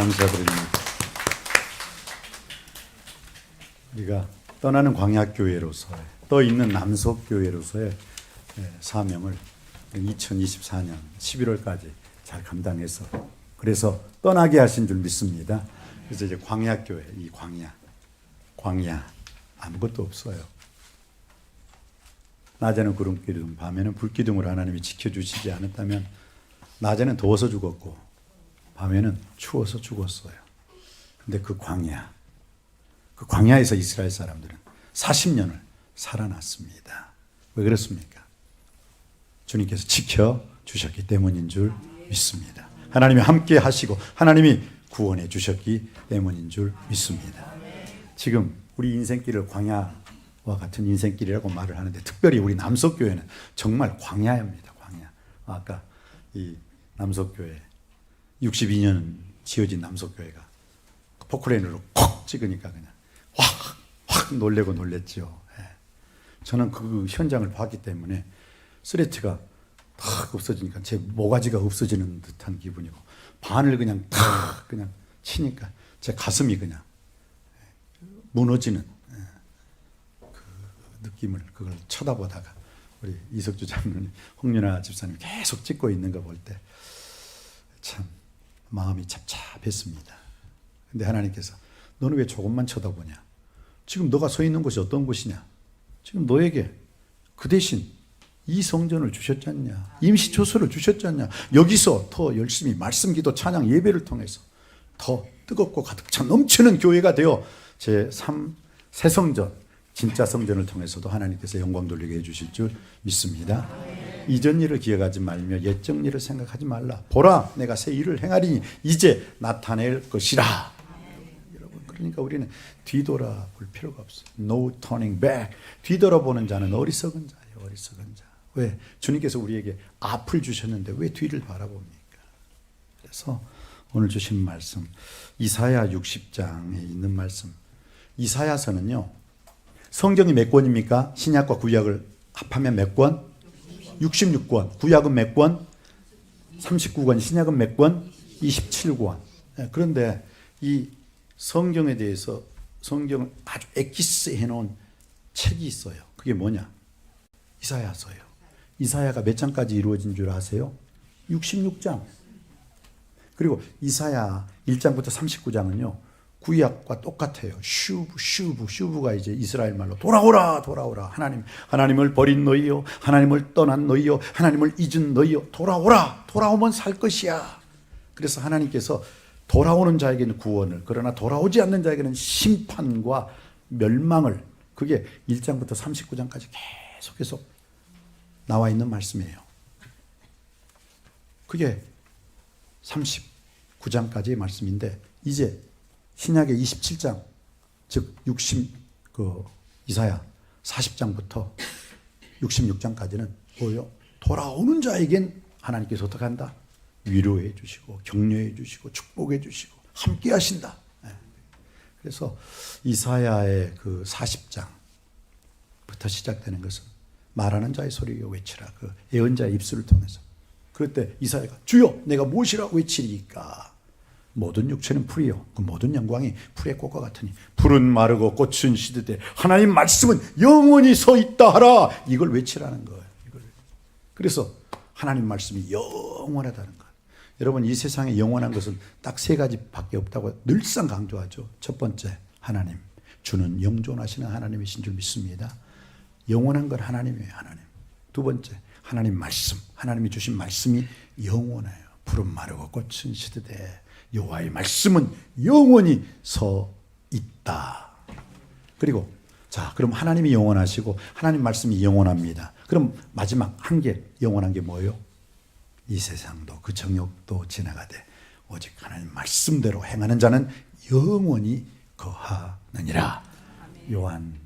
감사드립니다. 우리가 떠나는 광야교회로서의 떠 있는 남석교회로서의 예, 사명을 2024년 11월까지 잘 감당해서 그래서 떠나게 하신 줄 믿습니다. 그래서 이제 광야교회 이 광야 광야 아무것도 없어요. 낮에는 구름 기둥, 밤에는 불 기둥으로 하나님이 지켜주시지 않았다면 낮에는 더워서 죽었고 밤에는 추워서 죽었어요. 근데 그 광야, 그 광야에서 이스라엘 사람들은 40년을 살아났습니다. 왜 그렇습니까? 주님께서 지켜 주셨기 때문인 줄 믿습니다. 하나님이 함께 하시고 하나님이 구원해 주셨기 때문인 줄 믿습니다. 지금 우리 인생길을 광야와 같은 인생길이라고 말을 하는데 특별히 우리 남석교회는 정말 광야입니다. 광야. 아까 이 남석교회 62년 지어진 남석교회가 포크레인으로 콕 찍으니까 그냥 확, 확 놀래고 놀랬죠. 예. 저는 그 현장을 봤기 때문에 스레트가 탁 없어지니까 제 모가지가 없어지는 듯한 기분이고 반을 그냥 탁 그냥 치니까 제 가슴이 그냥 무너지는 예, 그 느낌을 그걸 쳐다보다가 우리 이석주 장로님, 홍윤아 집사님 계속 찍고 있는 거 볼때참 마음이 잡잡했습니다. 근데 하나님께서 너는 왜 조금만 쳐다보냐? 지금 너가 서 있는 곳이 어떤 곳이냐? 지금 너에게 그 대신 이 성전을 주셨잖냐? 임시 조서를 주셨잖냐? 여기서 더 열심히 말씀 기도 찬양 예배를 통해서 더 뜨겁고 가득 차 넘치는 교회가 되어 제3 새 성전 진짜 성전을 통해서도 하나님께서 영광 돌리게 해 주실 줄 믿습니다. 이전 일을 기억하지 말며 옛적 일을 생각하지 말라. 보라 내가 새 일을 행하리니 이제 나타낼 것이라. 여러분 그러니까 우리는 뒤돌아 볼 필요가 없어요. No turning back. 뒤돌아보는 자는 어리석은 자예요. 어리석은 자. 왜? 주님께서 우리에게 앞을 주셨는데 왜 뒤를 바라봅니까? 그래서 오늘 주신 말씀 이사야 60장에 있는 말씀 이사야서는요. 성경이 몇 권입니까? 신약과 구약을 합하면 몇 권? 66권. 구약은 몇 권? 39권. 신약은 몇 권? 27권. 예, 그런데 이 성경에 대해서 성경을 아주 엑기스 해놓은 책이 있어요. 그게 뭐냐? 이사야서예요. 이사야가 몇 장까지 이루어진 줄 아세요? 66장. 그리고 이사야 1장부터 39장은요. 구약과 똑같아요. 슈브, 슈브, 슈브가 이제 이스라엘 말로 돌아오라, 돌아오라. 하나님, 하나님을 버린 너희요. 하나님을 떠난 너희요. 하나님을 잊은 너희요. 돌아오라. 돌아오면 살 것이야. 그래서 하나님께서 돌아오는 자에게는 구원을, 그러나 돌아오지 않는 자에게는 심판과 멸망을, 그게 1장부터 39장까지 계속해서 나와 있는 말씀이에요. 그게 39장까지의 말씀인데, 이제 신약의 27장 즉 60 그 이사야 40장부터 66장까지는 뭐요? 돌아오는 자에겐 하나님께서 어떻게 한다? 위로해 주시고 격려해 주시고 축복해 주시고 함께 하신다. 예. 그래서 이사야의 그 40장부터 시작되는 것은 말하는 자의 소리여 외치라. 그 예언자의 입술을 통해서. 그럴 때 이사야가 주여 내가 무엇이라 외치리까? 모든 육체는 풀이요. 그 모든 영광이 풀의 꽃과 같으니 풀은 마르고 꽃은 시드되 하나님 말씀은 영원히 서 있다 하라. 이걸 외치라는 거예요. 이걸. 그래서 하나님 말씀이 영원하다는 것. 여러분 이 세상에 영원한 것은 딱 세 가지밖에 없다고 늘상 강조하죠. 첫 번째 하나님. 주는 영존하시는 하나님이신 줄 믿습니다. 영원한 건 하나님이에요. 하나님. 두 번째 하나님 말씀. 하나님이 주신 말씀이 영원해요. 푸른 마르고 꽃은 시드되 여호와의 말씀은 영원히 서 있다. 그리고 자, 그럼 하나님이 영원하시고 하나님 말씀이 영원합니다. 그럼 마지막 한 개 영원한 게 뭐예요? 이 세상도 그 정욕도 지나가되 오직 하나님 말씀대로 행하는 자는 영원히 거하느니라. 요한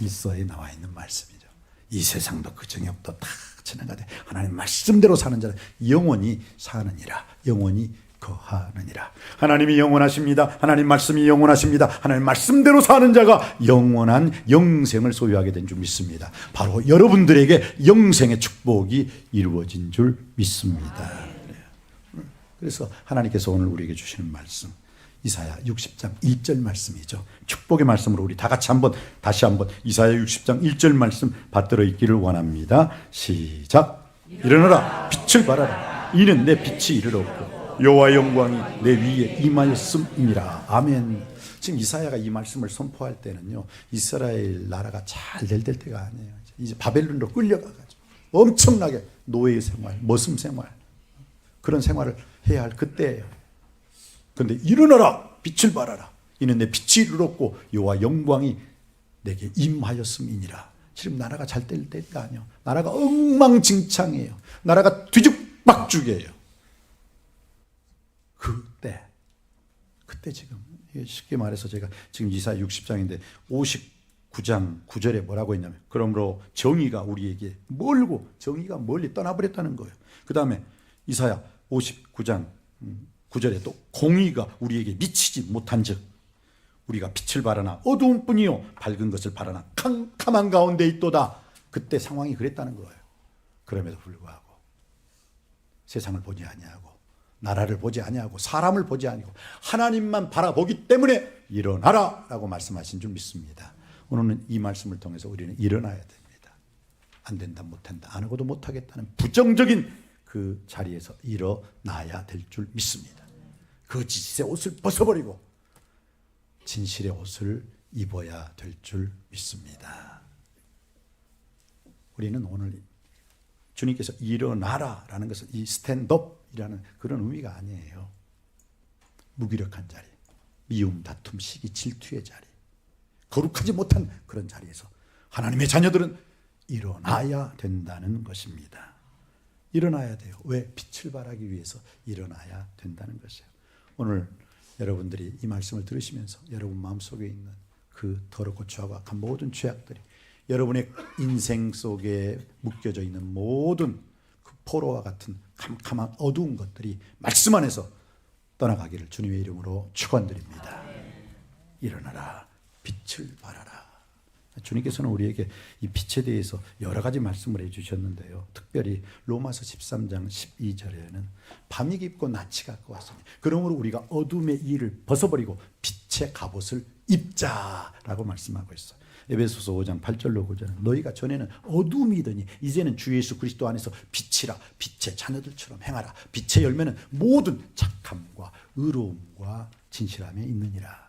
1서에 나와 있는 말씀이죠. 이 세상도 그 정욕도 다 지나가되 하나님 말씀대로 사는 자는 영원히 사느니라. 영원히 거하느니라. 하나님이 영원하십니다. 하나님 말씀이 영원하십니다. 하나님 말씀대로 사는 자가 영원한 영생을 소유하게 된 줄 믿습니다. 바로 여러분들에게 영생의 축복이 이루어진 줄 믿습니다. 그래서 하나님께서 오늘 우리에게 주시는 말씀 이사야 60장 1절 말씀이죠. 축복의 말씀으로 우리 다 같이 한번 다시 한번 이사야 60장 1절 말씀 받들어 있기를 원합니다. 시작. 일어나라 빛을 발하라 이는 내 빛이 이르렀고 여호와 영광이 내 위에 임하였음이니라. 아멘. 지금 이사야가 이 말씀을 선포할 때는요. 이스라엘 나라가 잘 될 때가 아니에요. 이제 바벨론으로 끌려가 가지고 엄청나게 노예의 생활, 머슴 생활 그런 생활을 해야 할 그때예요. 그런데 일어나라 빛을 발하라 이는 내 빛이 이르렀고 여호와 영광이 내게 임하였음이니라 지금 나라가 잘 될 때가 아니요 나라가 엉망진창이에요 나라가 뒤죽박죽이에요 그때 그 때 지금 쉽게 말해서 제가 지금 이사 60장인데 59장 9절에 뭐라고 했냐면 그러므로 정의가 우리에게 멀고 정의가 멀리 떠나버렸다는 거예요 그 다음에 이사야 59장 9절에 또 공의가 우리에게 미치지 못한 즉 우리가 빛을 발하나 어두운 뿐이요 밝은 것을 발하나 캄캄한 가운데 있도다. 그때 상황이 그랬다는 거예요. 그럼에도 불구하고 세상을 보지 아니하고 나라를 보지 아니하고 사람을 보지 아니하고 하나님만 바라보기 때문에 일어나라라고 말씀하신 줄 믿습니다. 오늘은 이 말씀을 통해서 우리는 일어나야 됩니다. 안 된다 못한다 안 하고도 못하겠다는 부정적인 그 자리에서 일어나야 될 줄 믿습니다. 그 짓의 옷을 벗어버리고 진실의 옷을 입어야 될 줄 믿습니다. 우리는 오늘 주님께서 일어나라라는 것은 이 스탠드업이라는 그런 의미가 아니에요. 무기력한 자리, 미움, 다툼, 시기, 질투의 자리, 거룩하지 못한 그런 자리에서 하나님의 자녀들은 일어나야 된다는 것입니다. 일어나야 돼요. 왜? 빛을 발하기 위해서 일어나야 된다는 것이에요. 오늘 여러분들이 이 말씀을 들으시면서 여러분 마음속에 있는 그 더럽고 죄악한 모든 죄악들이 여러분의 인생 속에 묶여져 있는 모든 그 포로와 같은 캄캄한 어두운 것들이 말씀 안에서 떠나가기를 주님의 이름으로 축원드립니다. 일어나라 빛을 발하라. 주님께서는 우리에게 이 빛에 대해서 여러 가지 말씀을 해주셨는데요. 특별히 로마서 13장 12절에는 밤이 깊고 갖고 왔으니 그러므로 우리가 어둠의 일을 벗어버리고 빛 의 갑옷을 입자라고 말씀하고 있어요. 에베소서 5장 8절로 9절은 너희가 전에는 어둠이더니 이제는 주 예수 그리스도 안에서 빛이라 빛의 자녀들처럼 행하라 빛의 열매는 모든 착함과 의로움과 진실함에 있느니라.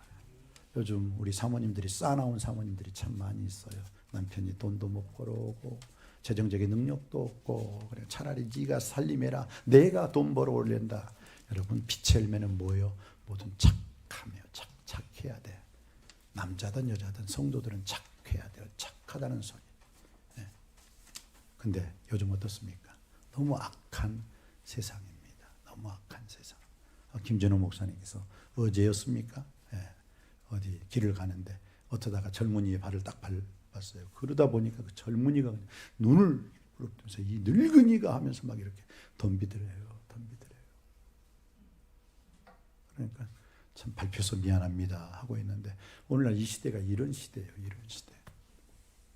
요즘 우리 사모님들이 싸나운 사모님들이 참 많이 있어요. 남편이 돈도 못 벌어오고 재정적인 능력도 없고 그래 차라리 네가 살림해라. 내가 돈 벌어 올린다. 여러분 빛의 열매는 뭐예요? 모든 착. 남자든 여자든 성도들은 착해야 돼요. 착하다는 소리. 예. 근데 요즘 어떻습니까? 너무 악한 세상입니다. 너무 악한 세상. 아, 김전호 목사님께서 어제였습니까? 예. 어디 길을 가는데 어쩌다가 젊은이의 발을 딱 밟았어요. 그러다 보니까 그 젊은이가 눈을 부릅뜨면서 이 늙은이가 하면서 막 이렇게 덤비더래요. 덤비더래요. 그러니까 참 밟혀서 미안합니다 하고 있는데 오늘날 이 시대가 이런 시대예요. 이런 시대.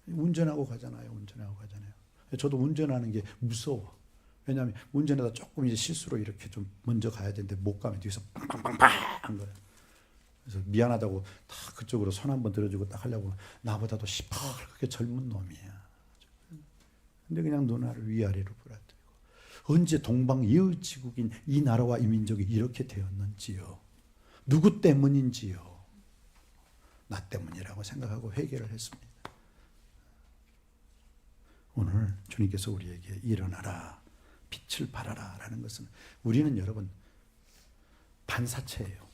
운전하고 가잖아요. 운전하고 가잖아요. 저도 운전하는 게 무서워. 왜냐하면 운전하다 조금 이제 실수로 이렇게 좀 먼저 가야 되는데 못 가면 뒤에서 빵빵빵빵 한 거예요. 그래서 미안하다고 다 그쪽으로 손 한번 들어주고 딱 하려고 나보다도 시퍼렇게 젊은 놈이야. 근데 그냥 누나를 위아래로 부라뜨리고 언제 동방 이웃지국인 이 나라와 이 민족이 이렇게 되었는지요. 누구 때문인지요. 나 때문이라고 생각하고 회개를 했습니다. 오늘 주님께서 우리에게 일어나라, 빛을 발하라 라는 것은 우리는 여러분 반사체예요.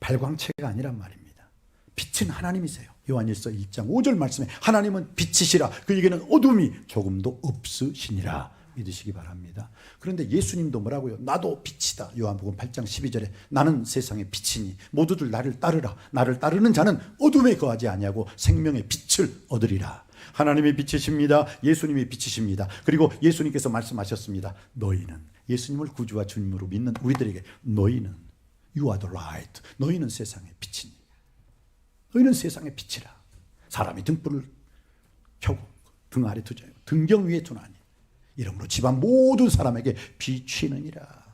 발광체가 아니란 말입니다. 빛은 하나님이세요. 요한일서 1장 5절 말씀에 하나님은 빛이시라 그에게는 어둠이 조금도 없으시니라 믿으시기 바랍니다. 그런데 예수님도 뭐라고요? 나도 빛이다. 요한복음 8장 12절에 나는 세상의 빛이니 모두들 나를 따르라. 나를 따르는 자는 어둠에 거하지 아니하고 생명의 빛을 얻으리라. 하나님의 빛이십니다. 예수님의 빛이십니다. 그리고 예수님께서 말씀하셨습니다. 너희는 예수님을 구주와 주님으로 믿는 우리들에게 너희는 You are the light. 너희는 세상의 빛이니. 너희는 세상의 빛이라. 사람이 등불을 켜고 등 아래 두자요. 등경 위에 두나니. 이러므로 집안 모든 사람에게 비치느니라.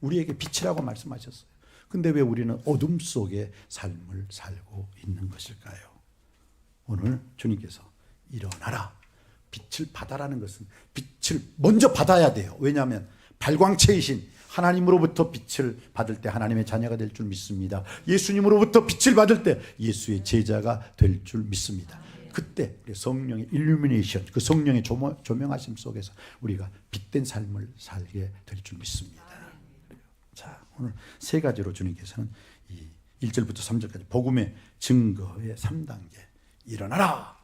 우리에게 빛이라고 말씀하셨어요. 근데 왜 우리는 어둠 속에 삶을 살고 있는 것일까요? 오늘 주님께서 일어나라. 빛을 받아라는 것은 빛을 먼저 받아야 돼요. 왜냐하면 발광체이신 하나님으로부터 빛을 받을 때 하나님의 자녀가 될 줄 믿습니다. 예수님으로부터 빛을 받을 때 예수의 제자가 될 줄 믿습니다. 그때 우리 성령의 일루미네이션, 그 성령의 조명, 조명 하심 속에서 우리가 빛된 삶을 살게 될 줄 믿습니다. 자, 오늘 세 가지로 주님께서는 이 1절부터 3절까지 복음의 증거의 3단계 일어나라.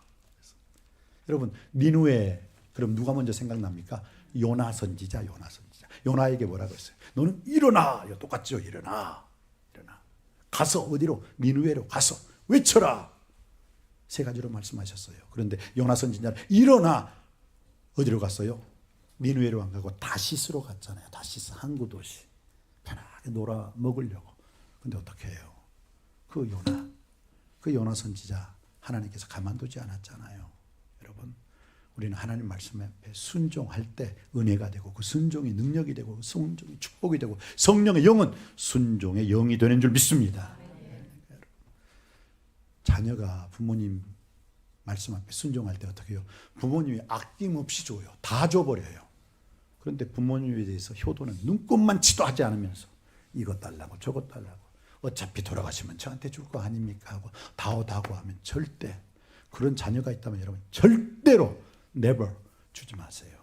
여러분 니누에 그럼 누가 먼저 생각납니까? 요나 선지자, 요나 선지자. 요나에게 뭐라고 했어요? 너는 일어나. 똑같죠? 일어나. 일어나. 가서 어디로? 니누에로 가서 외쳐라. 세 가지로 말씀하셨어요. 그런데 요나 선지자는 일어나. 어디로 갔어요? 니누에로 안 가고 다시스로 갔잖아요. 다시스 항구 도시. 편하게 놀아 먹으려고. 근데 어떻게 해요? 그 요나, 그 요나 선지자 하나님께서 가만두지 않았잖아요. 여러분, 우리는 하나님 말씀 앞에 순종할 때 은혜가 되고 그 순종이 능력이 되고 그 순종이 축복이 되고 성령의 영은 순종의 영이 되는 줄 믿습니다. 자녀가 부모님 말씀 앞에 순종할 때 어떻게 해요? 부모님이 아낌없이 줘요. 다 줘버려요. 그런데 부모님에 대해서 효도는 눈곱만 치도 하지 않으면서 이것 달라고 저것 달라고 어차피 돌아가시면 저한테 줄 거 아닙니까 하고 다오다고 하면 절대 그런 자녀가 있다면 여러분 절대로 never 주지 마세요.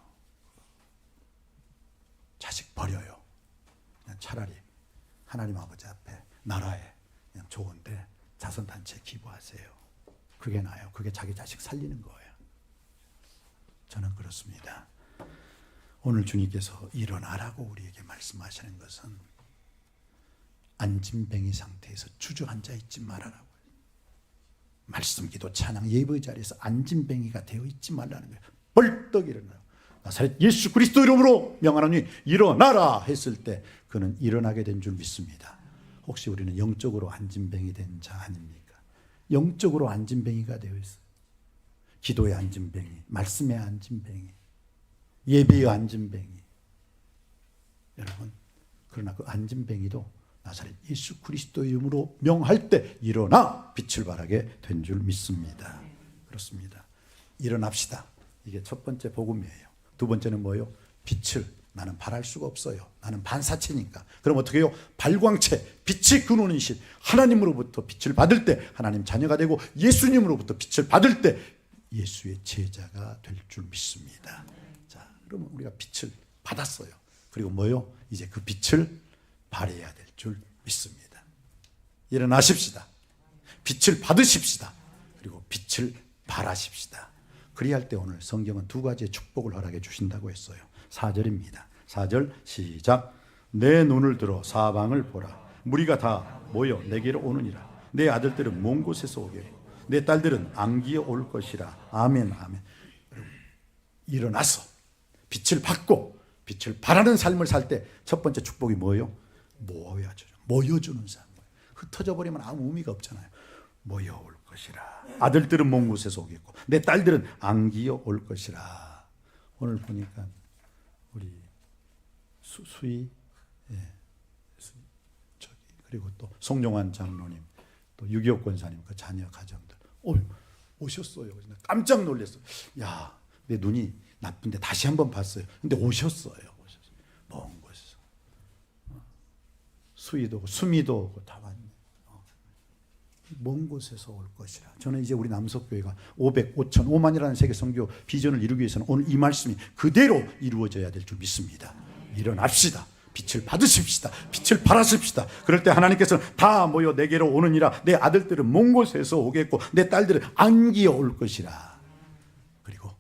자식 버려요. 그냥 차라리 하나님 아버지 앞에 나라에 그냥 좋은데 자선단체에 기부하세요. 그게 나아요. 그게 자기 자식 살리는 거예요. 저는 그렇습니다. 오늘 주님께서 일어나라고 우리에게 말씀하시는 것은 안진뱅이 상태에서 주저앉아 있지 말아라고. 말씀 기도 찬양 예배 자리에서 안진뱅이가 되어 있지 말라는 거예요. 벌떡 일어나요. 나사렛 예수 그리스도 이름으로 명하노니 일어나라 했을 때 그는 일어나게 된 줄 믿습니다. 혹시 우리는 영적으로 안진뱅이 된 자 아닙니까? 영적으로 안진뱅이가 되어 있어요. 기도의 안진뱅이, 말씀의 안진뱅이, 예배의 안진뱅이. 여러분, 그러나 그 안진뱅이도 나사렛 예수 그리스도 이름으로 명할 때 일어나 빛을 발하게 된 줄 믿습니다. 그렇습니다. 일어납시다. 이게 첫 번째 복음이에요. 두 번째는 뭐예요? 빛을 나는 발할 수가 없어요. 나는 반사체니까. 그럼 어떻게 해요? 발광체, 빛이 근원인 신 하나님으로부터 빛을 받을 때 하나님 자녀가 되고 예수님으로부터 빛을 받을 때 예수의 제자가 될 줄 믿습니다. 자, 그러면 우리가 빛을 받았어요. 그리고 뭐요? 이제 그 빛을 발해야 될 줄 믿습니다. 일어나십시다. 빛을 받으십시다. 그리고 빛을 발하십시다. 그리할 때 오늘 성경은 두 가지의 축복을 허락해 주신다고 했어요. 4절입니다. 4절 시작. 내 눈을 들어 사방을 보라. 무리가 다 모여 내게로 오느니라. 내 아들들은 먼 곳에서 오게. 내 딸들은 안기어 올 것이라. 아멘, 아멘. 일어나서 빛을 받고 빛을 발하는 삶을 살 때 첫 번째 축복이 뭐예요? 모여줘. 모여주는 삶. 흩어져 버리면 아무 의미가 없잖아요. 모여올 것이라. 아들들은 먼 곳에서 오겠고 내 딸들은 안기어 올 것이라. 오늘 보니까 우리 수, 수희 예, 수, 저기 그리고 또 송용환 장로님 또 유기호 권사님 그 자녀 가정들 오 오셨어요. 깜짝 놀랐어요. 야, 내 눈이 나쁜데 다시 한번 봤어요. 근데 오셨어요. 오셨어요. 먼 곳에서 어. 오고 수미도 다. 어. 먼 곳에서 올 것이라. 저는 이제 우리 남석교회가 500, 5천, 5만이라는 세계 선교 비전을 이루기 위해서는 오늘 이 말씀이 그대로 이루어져야 될 줄 믿습니다. 일어납시다. 빛을 받으십시다. 빛을 발하십시다. 그럴 때 하나님께서는 다 모여 내게로 오느니라. 내 아들들은 먼 곳에서 오겠고 내 딸들은 안기어 올 것이라. 그리고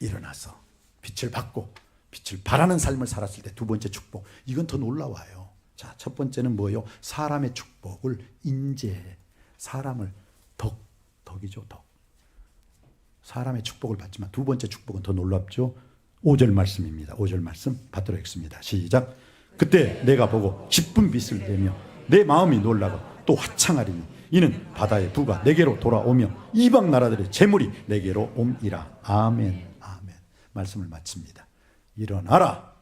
일어나서 빛을 받고 빛을 발하는 삶을 살았을 때 두 번째 축복. 이건 더 놀라워요. 자, 첫 번째는 뭐예요? 사람의 축복을 인재, 사람을 덕, 덕이죠, 덕. 사람의 축복을 받지만 두 번째 축복은 더 놀랍죠. 5절 말씀입니다. 5절 말씀 받도록 하겠습니다. 시작. 그때 내가 보고 기쁜 빛을 내며 내 마음이 놀라고 또 화창하리니 이는 바다의 부가 내게로 돌아오며 이방 나라들의 재물이 내게로 옴이라. 아멘. 아멘. 말씀을 마칩니다. 일어나라.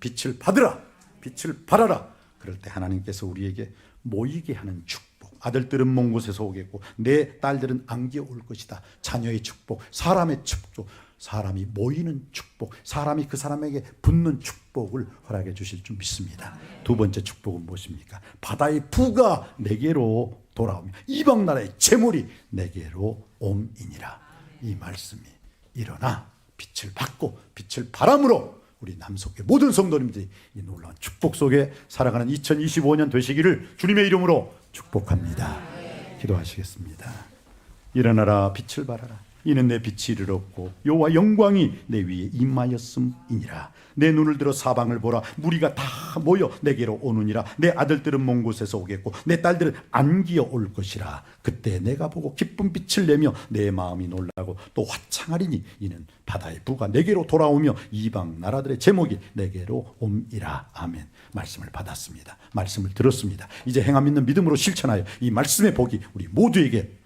빛을 받으라. 빛을 발하라. 그럴 때 하나님께서 우리에게 모이게 하는 축복. 아들들은 먼 곳에서 오겠고 내 딸들은 안겨 올 것이다. 자녀의 축복, 사람의 축복, 사람이 모이는 축복, 사람이 그 사람에게 붙는 축복을 허락해 주실 줄 믿습니다. 두 번째 축복은 무엇입니까? 바다의 부가 내게로 돌아오며 이방 나라의 재물이 내게로 옴이니라. 이 말씀이 일어나 빛을 받고 빛을 바람으로 우리 남속의 모든 성도님들이 이 놀라운 축복 속에 살아가는 2025년 되시기를 주님의 이름으로 축복합니다. 기도하시겠습니다. 일어나라 빛을 발하라. 이는 내 빛이 이르렀고 여호와 영광이 내 위에 임하였음이니라. 내 눈을 들어 사방을 보라. 무리가 다 모여 내게로 오느니라. 내 아들들은 먼 곳에서 오겠고 내 딸들은 안기어 올 것이라. 그때 내가 보고 기쁜 빛을 내며 내 마음이 놀라고 또 화창하리니 이는 바다의 부가 내게로 돌아오며 이방 나라들의 제목이 내게로 옴이라. 아멘. 말씀을 받았습니다. 말씀을 들었습니다. 이제 행함 있는 믿음으로 실천하여 이 말씀의 복이 우리 모두에게